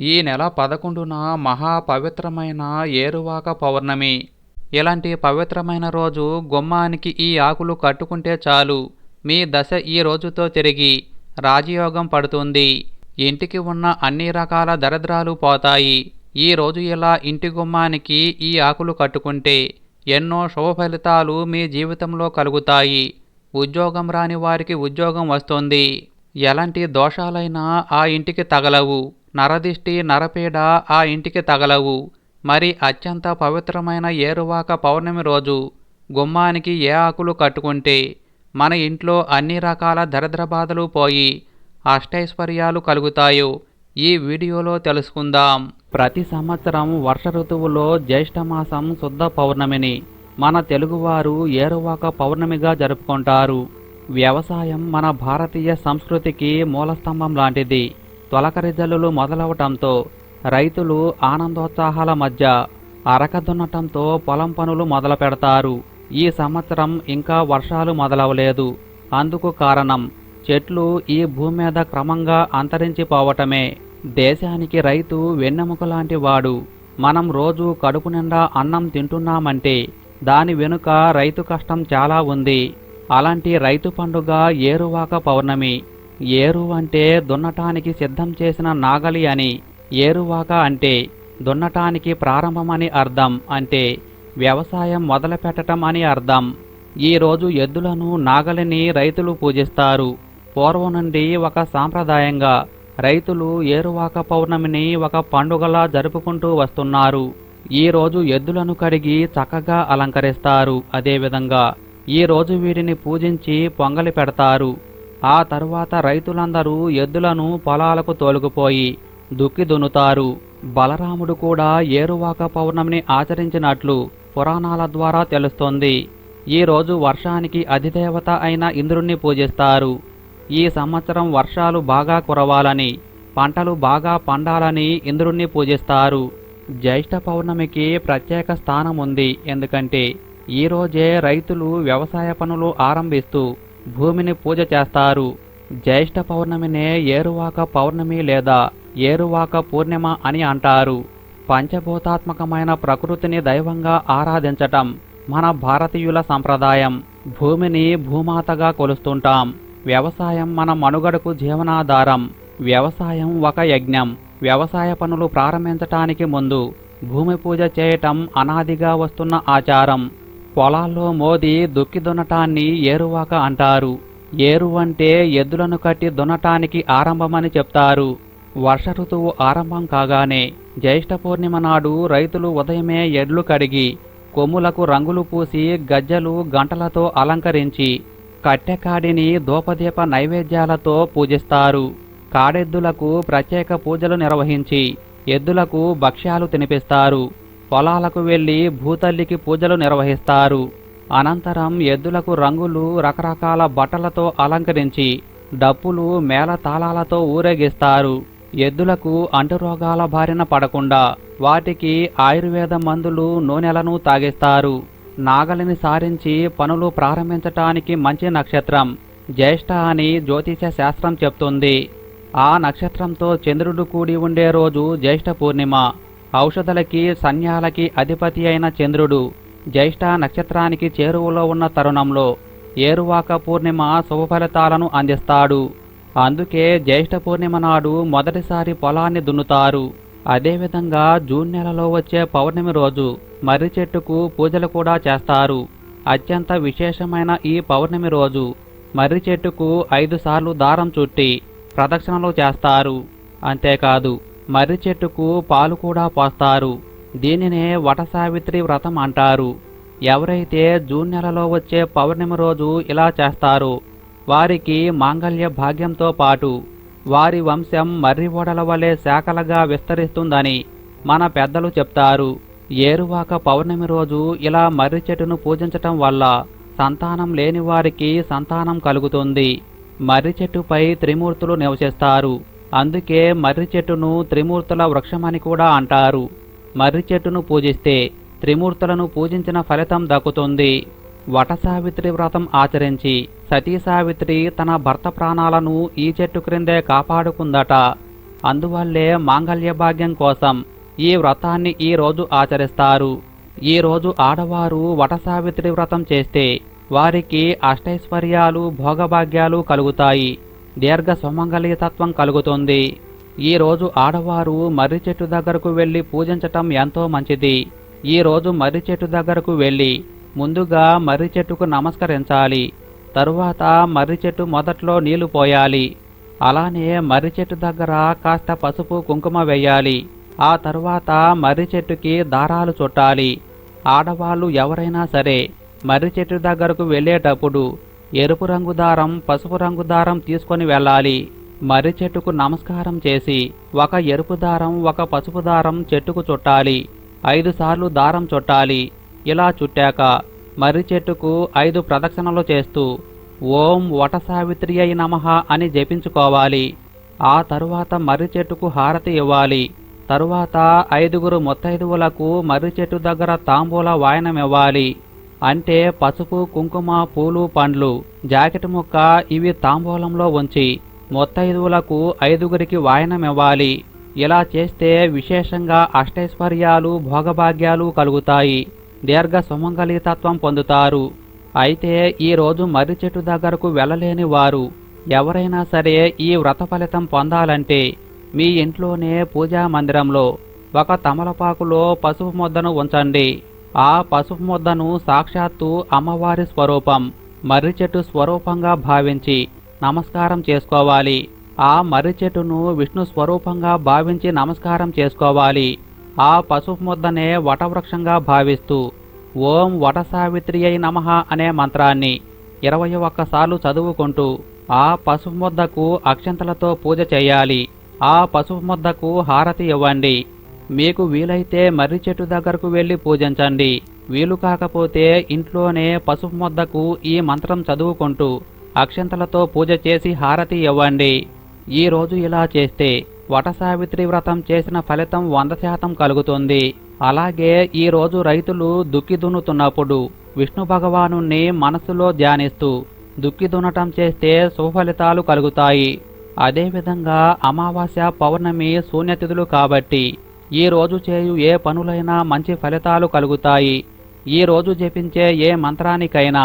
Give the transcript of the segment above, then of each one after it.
ఈ నెల పదకొండున మహా పవిత్రమైన ఏరువాక పౌర్ణమి. ఇలాంటి పవిత్రమైన రోజు గుమ్మానికి ఈ ఆకులు కట్టుకుంటే చాలు. మీ దశ ఈ రోజుతో తిరిగి రాజయోగం పడుతుంది. ఇంటికి ఉన్న అన్ని రకాల దరిద్రాలు పోతాయి. ఈ రోజు ఇలా ఇంటి గుమ్మానికి ఈ ఆకులు కట్టుకుంటే ఎన్నో శుభ ఫలితాలు మీ జీవితంలో కలుగుతాయి. ఉద్యోగం రాని వారికి ఉద్యోగం వస్తుంది. ఎలాంటి దోషాలైనా ఆ ఇంటికి తగలవు. నరదిష్టి నరపీడ ఆ ఇంటికి తగలవు. మరి అత్యంత పవిత్రమైన ఏరువాక పౌర్ణమి రోజు గుమ్మానికి ఏ ఆకులు కట్టుకుంటే మన ఇంట్లో అన్ని రకాల దరిద్ర బాధలు పోయి అష్టైశ్వర్యాలు కలుగుతాయో ఈ వీడియోలో తెలుసుకుందాం. ప్రతి సంవత్సరం వర్ష ఋతువులో జ్యేష్ఠమాసం శుద్ధ పౌర్ణమిని మన తెలుగువారు ఏరువాక పౌర్ణమిగా జరుపుకుంటారు. వ్యవసాయం మన భారతీయ సంస్కృతికి మూలస్తంభం లాంటిది. తొలకరి జల్లులు మొదలవటంతో రైతులు ఆనందోత్సాహాల మధ్య అరక దున్నటంతో పొలం పనులు మొదలు పెడతారు ఈ సంవత్సరం ఇంకా వర్షాలు మొదలవలేదు. అందుకు కారణం చెట్లు ఈ భూమి మీద క్రమంగా అంతరించిపోవటమే. దేశానికి రైతు వెన్నెముక లాంటి వాడు. మనం రోజు కడుపు నిండా అన్నం తింటున్నామంటే దాని వెనుక రైతు కష్టం చాలా ఉంది. అలాంటి రైతు పండుగ ఏరువాక పౌర్ణమి. ఏరు అంటే దున్నటానికి సిద్ధం చేసిన నాగలి అని ఏరువాక అంటే దున్నటానికి ప్రారంభమని అర్థం అంటే వ్యవసాయం మొదలుపెట్టడం అని అర్థం. ఈరోజు ఎద్దులను నాగలిని రైతులు పూజిస్తారు. పూర్వం నుండి ఒక సాంప్రదాయంగా రైతులు ఏరువాక పౌర్ణమిని ఒక పండుగలా జరుపుకుంటూ వస్తున్నారు. ఈ రోజు ఎద్దులను కడిగి చక్కగా అలంకరిస్తారు. అదేవిధంగా ఈ రోజు వీటిని పూజించి పొంగలి పెడతారు. ఆ తరువాత రైతులందరూ ఎద్దులను పొలాలకు తోలుకుపోయి దుక్కి దున్నుతారు. బలరాముడు కూడా ఏరువాక పౌర్ణమిని ఆచరించినట్లు పురాణాల ద్వారా తెలుస్తోంది. ఈ రోజు వర్షానికి అధిదేవత అయిన ఇంద్రుణ్ణి పూజిస్తారు. ఈ సంవత్సరం వర్షాలు బాగా కురవాలని పంటలు బాగా పండాలని ఇంద్రుణ్ణి పూజిస్తారు. జ్యేష్ఠ పౌర్ణమికి ప్రత్యేక స్థానం ఉంది ఎందుకంటే ఈరోజే రైతులు వ్యవసాయ పనులు ఆరంభిస్తూ భూమిని పూజ చేస్తారు. జ్యేష్ఠ పౌర్ణమినే ఏరువాక పౌర్ణమి లేదా ఏరువాక పూర్ణిమ అని అంటారు. పంచభూతాత్మకమైన ప్రకృతిని దైవంగా ఆరాధించటం మన భారతీయుల సంప్రదాయం. భూమిని భూమాతగా కొలుస్తుంటాం. వ్యవసాయం మన మనుగడకు జీవనాధారం. వ్యవసాయం ఒక యజ్ఞం. వ్యవసాయ పనులు ప్రారంభించటానికి ముందు భూమి పూజ చేయటం అనాదిగా వస్తున్న ఆచారం. పొలాల్లో మోది దుక్కి దున్నటాన్ని ఏరువాక అంటారు. ఏరు అంటే ఎద్దులను కట్టి దున్నటానికి ఆరంభమని చెప్తారు. వర్ష ఋతువు ఆరంభం కాగానే జ్యేష్ఠ పూర్ణిమ నాడు రైతులు ఉదయమే ఎడ్లు కడిగి కొమ్ములకు రంగులు పూసి గజ్జలు గంటలతో అలంకరించి కట్టెకాడిని దోపదీప నైవేద్యాలతో పూజిస్తారు. కాడెద్దులకు ప్రత్యేక పూజలు నిర్వహించి ఎద్దులకు భక్ష్యాలు తినిపిస్తారు. పొలాలకు వెళ్ళి భూతల్లికి పూజలు నిర్వహిస్తారు. అనంతరం ఎద్దులకు రంగులు రకరకాల బట్టలతో అలంకరించి డప్పులు మేళతాళాలతో ఊరేగిస్తారు. ఎద్దులకు అంటురోగాల బారిన పడకుండా వాటికి ఆయుర్వేద మందులు నూనెలను తాగిస్తారు. నాగలిని సారించి పనులు ప్రారంభించటానికి మంచి నక్షత్రం జ్యేష్ఠ అని జ్యోతిష శాస్త్రం చెప్తుంది. ఆ నక్షత్రంతో చంద్రుడు కూడి ఉండే రోజు జ్యేష్ఠ పూర్ణిమ. ఔషధలకి సన్యాలకి అధిపతి అయిన చంద్రుడు జ్యేష్ఠ నక్షత్రానికి చేరువలో ఉన్న తరుణంలో ఏరువాక పూర్ణిమ శుభఫలితాలను అందిస్తాడు. అందుకే జ్యేష్ఠ పూర్ణిమ నాడు మొదటిసారి పొలాన్ని దున్నుతారు. అదేవిధంగా జూన్ నెలలో వచ్చే పౌర్ణమి రోజు మర్రి చెట్టుకు పూజలు కూడా చేస్తారు. అత్యంత విశేషమైన ఈ పౌర్ణమి రోజు మర్రి చెట్టుకు ఐదు సార్లు దారం చుట్టి ప్రదక్షిణలు చేస్తారు. అంతేకాదు మర్రి చెట్టుకు పాలు కూడా పోస్తారు. దీనినే వట సావిత్రి వ్రతం అంటారు. ఎవరైతే జూన్ నెలలో వచ్చే పౌర్ణమి రోజు ఇలా చేస్తారో. వారికి మాంగళ్య భాగ్యంతో పాటు వారి వంశం మర్రి ఓడల వలె శాఖలుగా విస్తరిస్తుందని మన పెద్దలు చెప్తారు. ఏరువాక పౌర్ణమి రోజు ఇలా మర్రి చెట్టును పూజించటం వల్ల సంతానం లేని వారికి సంతానం కలుగుతుంది. మర్రి చెట్టుపై త్రిమూర్తులు నివసిస్తారు. అందుకే మర్రి చెట్టును త్రిమూర్తుల వృక్షమని కూడా అంటారు. మర్రి చెట్టును పూజిస్తే త్రిమూర్తులను పూజించిన ఫలితం దక్కుతుంది. వట సావిత్రి వ్రతం ఆచరించి సతీ సావిత్రి తన భర్త ప్రాణాలను ఈ చెట్టు క్రిందే కాపాడుకుందట. అందువల్లే మాంగళ్య భాగ్యం కోసం ఈ వ్రతాన్ని ఈ రోజు ఆచరిస్తారు. ఈ రోజు ఆడవారు వటసావిత్రి వ్రతం చేస్తే వారికి అష్టైశ్వర్యాలు భోగభాగ్యాలు కలుగుతాయి. దీర్ఘ సుమంగళీతత్వం కలుగుతుంది ఈరోజు ఆడవారు మర్రి చెట్టు దగ్గరకు వెళ్ళి పూజించటం ఎంతో మంచిది. ఈరోజు మర్రి చెట్టు దగ్గరకు వెళ్ళి ముందుగా మర్రి చెట్టుకు నమస్కరించాలి. తరువాత మర్రి చెట్టు మొదట్లో నీళ్ళు పోయాలి. అలానే మర్రి చెట్టు దగ్గర కాస్త పసుపు కుంకుమ వేయాలి. ఆ తరువాత మర్రి చెట్టుకి దారాలు చుట్టాలి. ఆడవాళ్ళు ఎవరైనా సరే మర్రి చెట్టు దగ్గరకు వెళ్ళేటప్పుడు ఎరుపు రంగు దారం పసుపు రంగు దారం తీసుకొని వెళ్ళాలి. మర్రి చెట్టుకు నమస్కారం చేసి ఒక ఎరుపు దారం ఒక పసుపు దారం చెట్టుకు చుట్టాలి. ఐదు సార్లు దారం చుట్టాలి. ఇలా చుట్టాక మర్రి చెట్టుకు ఐదు ప్రదక్షిణలు చేస్తూ ఓం వట సావిత్రి అయి నమః అని జపించుకోవాలి. ఆ తరువాత మర్రి చెట్టుకు హారతి ఇవ్వాలి. తరువాత ఐదుగురు ముత్తైదువులకు మర్రి చెట్టు దగ్గర తాంబూల వాయనమివ్వాలి అంటే పసుపు కుంకుమ పూలు పండ్లు జాకెట్ ముక్క ఇవి తాంబూలంలో ఉంచి ముత్తైదువులకు ఐదుగురికి వాయనమివ్వాలి. ఇలా చేస్తే విశేషంగా అష్టైశ్వర్యాలు భోగభాగ్యాలు కలుగుతాయి. దీర్ఘ సుమంగళితత్వం పొందుతారు. అయితే ఈరోజు మర్రి చెట్టు దగ్గరకు వెళ్ళలేని వారు ఎవరైనా సరే ఈ వ్రత ఫలితం పొందాలంటే మీ ఇంట్లోనే పూజా మందిరంలో ఒక తమలపాకులో పసుపు ముద్దను ఉంచండి. ఆ పసుపు ముద్దను సాక్షాత్తు అమ్మవారి స్వరూపం మర్రి చెట్టు స్వరూపంగా భావించి నమస్కారం చేసుకోవాలి. ఆ మర్రి చెట్టును విష్ణు స్వరూపంగా భావించి నమస్కారం చేసుకోవాలి. ఆ పసుపు ముద్దనే వటవృక్షంగా భావిస్తూ ఓం వట సావిత్రి అయి నమః అనే మంత్రాన్ని ఇరవై ఒక్కసార్లు చదువుకుంటూ ఆ పసుపు ముద్దకు అక్షంతలతో పూజ చేయాలి. ఆ పసుపు ముద్దకు హారతి ఇవ్వండి. మీకు వీలైతే మర్రి చెట్టు దగ్గరకు వెళ్ళి పూజించండి. వీలు కాకపోతే ఇంట్లోనే పసుపు ముద్దకు ఈ మంత్రం చదువుకుంటూ అక్షంతలతో పూజ చేసి హారతి ఇవ్వండి. ఈ రోజు ఇలా చేస్తే వట సావిత్రి వ్రతం చేసిన ఫలితం వంద శాతం కలుగుతుంది. అలాగే ఈరోజు రైతులు దుక్కి దున్నుతున్నప్పుడు విష్ణు భగవాను మనసులో ధ్యానిస్తూ దుక్కి దున్నటం చేస్తే సుఫలితాలు కలుగుతాయి. అదేవిధంగా అమావాస్య పౌర్ణమి శూన్యతిథులు కాబట్టి ఈ రోజు చేయు ఏ పనులైనా మంచి ఫలితాలు కలుగుతాయి. ఈ రోజు జపించే ఏ మంత్రానికైనా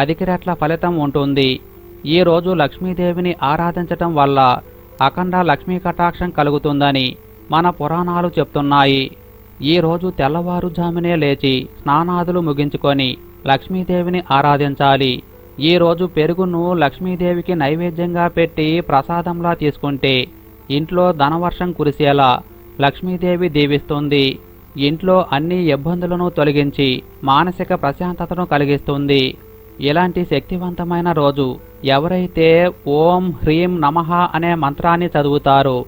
అధిక రెట్ల ఫలితం ఉంటుంది. ఈ రోజు లక్ష్మీదేవిని ఆరాధించటం వల్ల అఖండ లక్ష్మీ కటాక్షం కలుగుతుందని మన పురాణాలు చెప్తున్నాయి. ఈ రోజు తెల్లవారుజామునే లేచి స్నానాదులు ముగించుకొని లక్ష్మీదేవిని ఆరాధించాలి. ఈ రోజు పెరుగును లక్ష్మీదేవికి నైవేద్యంగా పెట్టి ప్రసాదంలా తీసుకుంటే ఇంట్లో ధనవర్షం కురిసేలా లక్ష్మీదేవి దీవిస్తుంది. ఇంట్లో అన్ని ఇబ్బందులను తొలగించి మానసిక ప్రశాంతతను కలిగిస్తుంది. ఇలాంటి శక్తివంతమైన రోజు ఎవరైతే ఓం హ్రీం నమః అనే మంత్రాన్ని చదువుతారో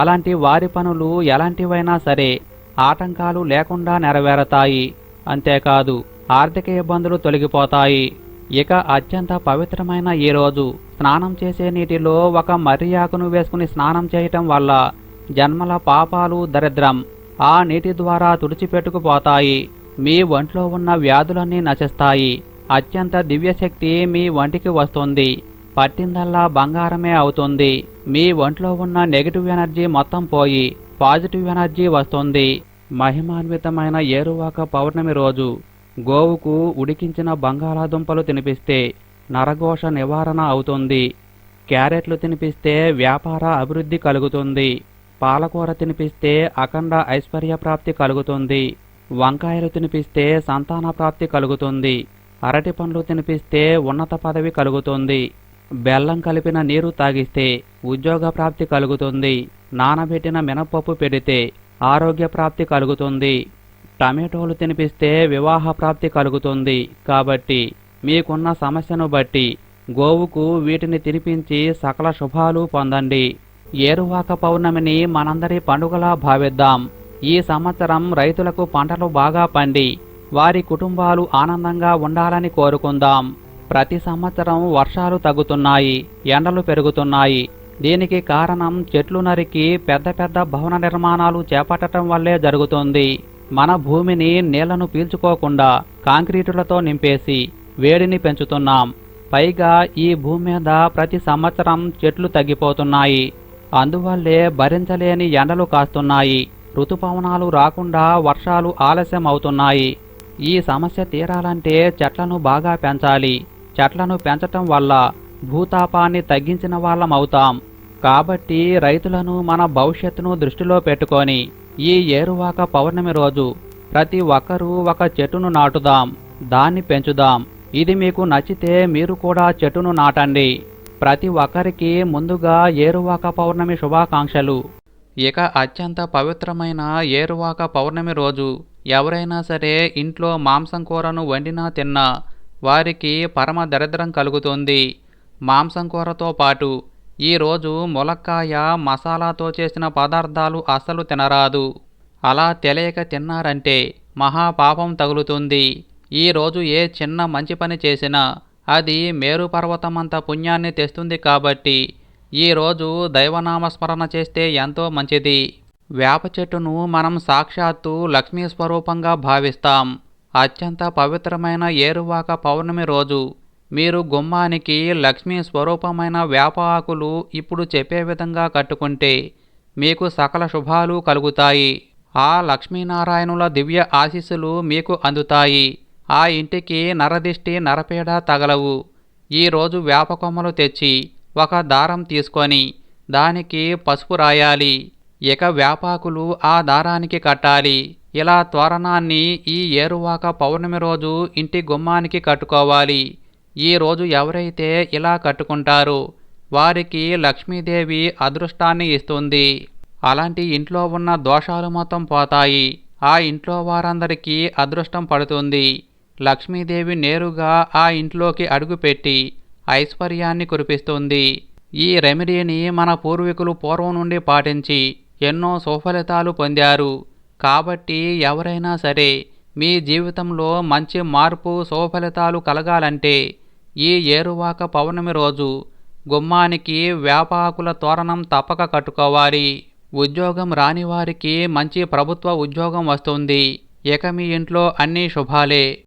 అలాంటి వారి పనులు ఎలాంటివైనా సరే ఆటంకాలు లేకుండా నెరవేరతాయి. అంతేకాదు ఆర్థిక ఇబ్బందులు తొలగిపోతాయి. ఇక అత్యంత పవిత్రమైన ఈ రోజు స్నానం చేసే నీటిలో ఒక మర్రి ఆకును వేసుకుని స్నానం చేయటం వల్ల జన్మల పాపాలు దరిద్రం. ఆ నీటి ద్వారా తుడిచిపెట్టుకుపోతాయి. మీ ఒంట్లో ఉన్న వ్యాధులన్నీ నశిస్తాయి. అత్యంత దివ్యశక్తి మీ ఒంటికి వస్తుంది. పట్టిందల్లా బంగారమే అవుతుంది. మీ ఒంట్లో ఉన్న నెగిటివ్ ఎనర్జీ మొత్తం పోయి పాజిటివ్ ఎనర్జీ వస్తుంది. మహిమాన్వితమైన ఏరువాక పౌర్ణమి రోజు గోవుకు ఉడికించిన బంగాళాదుంపలు తినిపిస్తే నరఘోష నివారణ అవుతుంది. క్యారెట్లు తినిపిస్తే వ్యాపార అభివృద్ధి కలుగుతుంది. పాలకూర తినిపిస్తే అఖండ ఐశ్వర్య ప్రాప్తి కలుగుతుంది. వంకాయలు తినిపిస్తే సంతాన ప్రాప్తి కలుగుతుంది. అరటి పండ్లు తినిపిస్తే ఉన్నత పదవి కలుగుతుంది. బెల్లం కలిపిన నీరు తాగిస్తే ఉద్యోగ ప్రాప్తి కలుగుతుంది. నానబెట్టిన మినపప్పు పెడితే ఆరోగ్య ప్రాప్తి కలుగుతుంది. టమాటోలు తినిపిస్తే వివాహ ప్రాప్తి కలుగుతుంది. కాబట్టి మీకున్న సమస్యను బట్టి గోవుకు వీటిని తినిపించి సకల శుభాలు పొందండి. ఏరువాక పౌర్ణమిని మనందరి పండుగలా భావిద్దాం. ఈ సంవత్సరం రైతులకు పంటలు బాగా పండి వారి కుటుంబాలు ఆనందంగా ఉండాలని కోరుకుందాం. ప్రతి సంవత్సరం వర్షాలు తగ్గుతున్నాయి ఎండలు పెరుగుతున్నాయి. దీనికి కారణం చెట్లు నరికి పెద్ద పెద్ద భవన నిర్మాణాలు చేపట్టడం వల్లే జరుగుతుంది. మన భూమిని నీళ్ళను పీల్చుకోకుండా కాంక్రీటులతో నింపేసి వేడిని పెంచుతున్నాం. పైగా ఈ భూమి మీద ప్రతి సంవత్సరం చెట్లు తగ్గిపోతున్నాయి. అందువల్లే భరించలేని ఎండలు కాస్తున్నాయి. ఋతుపవనాలు రాకుండా వర్షాలు ఆలస్యం అవుతున్నాయి ఈ సమస్య తీరాలంటే చెట్లను బాగా పెంచాలి. చెట్లను పెంచటం వల్ల భూతాపాన్ని తగ్గించిన వాళ్ళం అవుతాం కాబట్టి రైతులను మన భవిష్యత్తును దృష్టిలో పెట్టుకొని ఈ ఏరువాక పౌర్ణమి రోజు ప్రతి ఒక్కరూ ఒక చెట్టును నాటుదాం దాన్ని పెంచుదాం. ఇది మీకు నచ్చితే మీరు కూడా చెట్టును నాటండి. ప్రతి ఒక్కరికి ముందుగా ఏరువాక పౌర్ణమి శుభాకాంక్షలు. ఇక అత్యంత పవిత్రమైన ఏరువాక పౌర్ణమి రోజు. ఎవరైనా సరే ఇంట్లో మాంసం కూరను వండినా తిన్నా వారికి పరమ దరిద్రం కలుగుతుంది. మాంసం కూరతో పాటు ఈరోజు ములక్కాయ మసాలాతో చేసిన పదార్థాలు అస్సలు తినరాదు. అలా తెలియక తిన్నారంటే మహాపాపం తగులుతుంది. ఈరోజు ఏ చిన్న మంచి పని చేసినా అది మేరు పర్వతమంత పుణ్యాన్ని తెస్తుంది కాబట్టి ఈరోజు దైవనామస్మరణ చేస్తే ఎంతో మంచిది. వేప చెట్టును మనం సాక్షాత్తు లక్ష్మీ స్వరూపంగా భావిస్తాం. అత్యంత పవిత్రమైన ఏరువాక పౌర్ణమి రోజు. మీరు గుమ్మానికి లక్ష్మీ స్వరూపమైన వేప ఆకులు ఇప్పుడు చెప్పే విధంగా కట్టుకుంటే మీకు సకల శుభాలు కలుగుతాయి. ఆ లక్ష్మీనారాయణుల దివ్య ఆశీస్సులు మీకు అందుతాయి. ఆ ఇంటికి నరదిష్టి నరపీడ తగలవు. ఈరోజు వేపకొమ్మలు తెచ్చి ఒక దారం తీసుకొని దానికి పసుపు రాయాలి. ఇక వేపాకులు ఆ దారానికి కట్టాలి. ఇలా తోరణాన్ని ఈ ఏరువాక పౌర్ణమి రోజు ఇంటి గుమ్మానికి కట్టుకోవాలి. ఈ రోజు ఎవరైతే ఇలా కట్టుకుంటారో వారికి లక్ష్మీదేవి అదృష్టాన్ని ఇస్తుంది. అలాంటి ఇంట్లో ఉన్న దోషాలు మొత్తం పోతాయి. ఆ ఇంట్లో వారందరికీ అదృష్టం పడుతుంది. లక్ష్మీదేవి నేరుగా ఆ ఇంట్లోకి అడుగుపెట్టి ఐశ్వర్యాన్ని కురిపిస్తుంది. ఈ రెమెడీని మన పూర్వీకులు పూర్వం నుండి పాటించి ఎన్నో సుఫలితాలు పొందారు. కాబట్టి ఎవరైనా సరే మీ జీవితంలో మంచి మార్పు సుఫలితాలు కలగాలంటే ఈ ఏరువాక పౌర్ణమి రోజు గుమ్మానికి వేపాకుల తోరణం తప్పక కట్టుకోవాలి. ఉద్యోగం రాని వారికి మంచి ప్రభుత్వ ఉద్యోగం వస్తుంది. ఇక మీ ఇంట్లో అన్నీ శుభాలే.